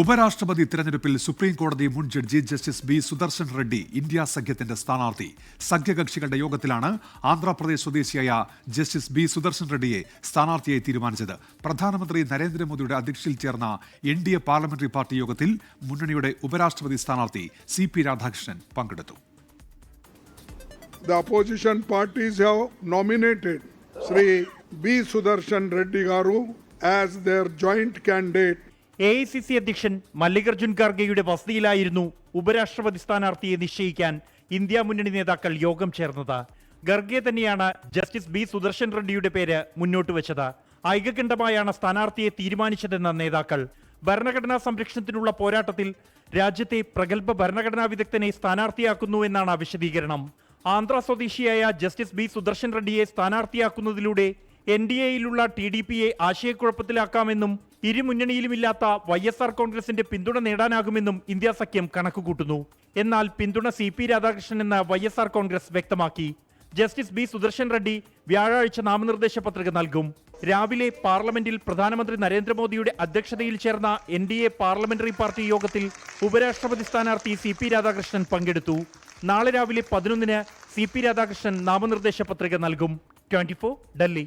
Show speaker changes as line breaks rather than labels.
ഉപരാഷ്ട്രപതി തെരഞ്ഞെടുപ്പിൽ സുപ്രീം കോടതി മുൻ judge justice B Sudarshan Reddy India സഖ്യത്തിന്റെ സ്ഥാനാർത്ഥി. സഖ്യകക്ഷികളുടെ യോഗത്തിലാണ് ആന്ധ്രാപ്രദേശ് സ്വദേശിയായ ജസ്റ്റിസ് ബി സുദർശൻ റെഡ്ഡിയെ സ്ഥാനാർത്ഥിയായി തീരുമാനിച്ചത്. പ്രധാനമന്ത്രി നരേന്ദ്രമോദിയുടെ അധ്യക്ഷതയിൽ ചേർന്ന N D A parliamentary party യോഗത്തിൽ മുന്നണിയുടെ ഉപരാഷ്ട്രപതി സ്ഥാനാർത്ഥി സി പി രാധാകൃഷ്ണൻ പങ്കെടുത്തു.
The opposition parties have nominated Sri B. Sudarshan Reddy
A I C C അധ്യക്ഷൻ മല്ലികാർജുൻ ഖാർഗെയുടെ വസതിയിലായിരുന്നു ഉപരാഷ്ട്രപതി സ്ഥാനാർത്ഥിയെ നിശ്ചയിക്കാൻ ഇന്ത്യ മുന്നണി നേതാക്കൾ യോഗം ചേർന്നത്. ഖർഗെ തന്നെയാണ് ജസ്റ്റിസ് ബി സുദർശൻ റെഡ്ഡിയുടെ പേര് മുന്നോട്ട് വെച്ചത്. ഐകകണ്ഠമായാണ് സ്ഥാനാർത്ഥിയെ തീരുമാനിച്ചതെന്ന നേതാക്കൾ. ഭരണഘടനാ സംരക്ഷണത്തിനുള്ള പോരാട്ടത്തിൽ രാജ്യത്തെ പ്രഗത്ഭ ഭരണഘടനാ വിദഗ്ധനെ സ്ഥാനാർത്ഥിയാക്കുന്നു എന്നാണ് വിശദീകരണം. ആന്ധ്ര സ്വദേശിയായ ജസ്റ്റിസ് ബി സുദർശൻ റെഡ്ഡിയെ സ്ഥാനാർത്ഥിയാക്കുന്നതിലൂടെ എൻ ഡി എയിലുള്ള ടി ഡി പിയെ ആശയക്കുഴപ്പത്തിലാക്കാമെന്നും ഇരുമുന്നണിയിലുമില്ലാത്ത വൈ എസ് ആർ കോൺഗ്രസിന്റെ പിന്തുണ നേടാനാകുമെന്നും ഇന്ത്യ സഖ്യം കണക്കുകൂട്ടുന്നു. എന്നാൽ പിന്തുണ സി പി രാധാകൃഷ്ണൻ എന്ന വൈ എസ് ആർ കോൺഗ്രസ് വ്യക്തമാക്കി. ജസ്റ്റിസ് ബി സുദർശൻ റെഡ്ഡി വ്യാഴാഴ്ച നാമനിർദ്ദേശ പത്രിക നൽകും. രാവിലെ പാർലമെന്റിൽ പ്രധാനമന്ത്രി നരേന്ദ്രമോദിയുടെ അധ്യക്ഷതയിൽ ചേർന്ന N D A parliamentary party യോഗത്തിൽ ഉപരാഷ്ട്രപതി സ്ഥാനാർത്ഥി സി പി രാധാകൃഷ്ണൻ പങ്കെടുത്തു. നാളെ രാവിലെ പതിനൊന്നിന് സി പി രാധാകൃഷ്ണൻ നാമനിർദ്ദേശ പത്രിക നൽകും. ട്വന്റി ഡൽഹി.